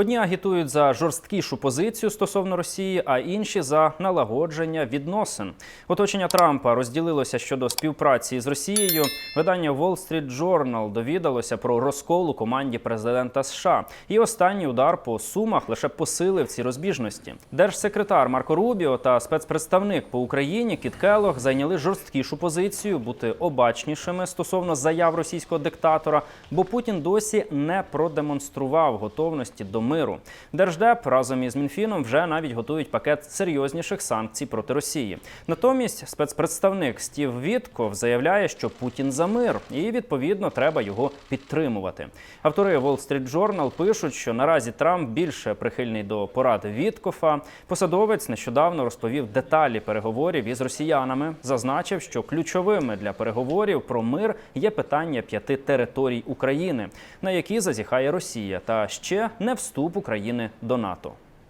Одні агітують за жорсткішу позицію стосовно Росії, а інші за налагодження відносин. Оточення Трампа розділилося щодо співпраці з Росією. Видання Wall Street Journal довідалося про розкол у команді президента США. І останній удар по сумах лише посилив ці розбіжності. Держсекретар Марко Рубіо та спецпредставник по Україні Кіт Келлог зайняли жорсткішу позицію бути обачнішими стосовно заяв російського диктатора, бо Путін досі не продемонстрував готовності до миру. Держдеп разом із Мінфіном вже навіть готують пакет серйозніших санкцій проти Росії. Натомість спецпредставник Стів Вітков заявляє, що Путін за мир, і відповідно треба його підтримувати. Автори Wall Street Journal пишуть, що наразі Трамп більше прихильний до порад Віткофа. Посадовець нещодавно розповів деталі переговорів із росіянами. Зазначив, що ключовими для переговорів про мир є питання п'яти територій України, на які зазіхає Росія, та ще не вступ України до НАТО.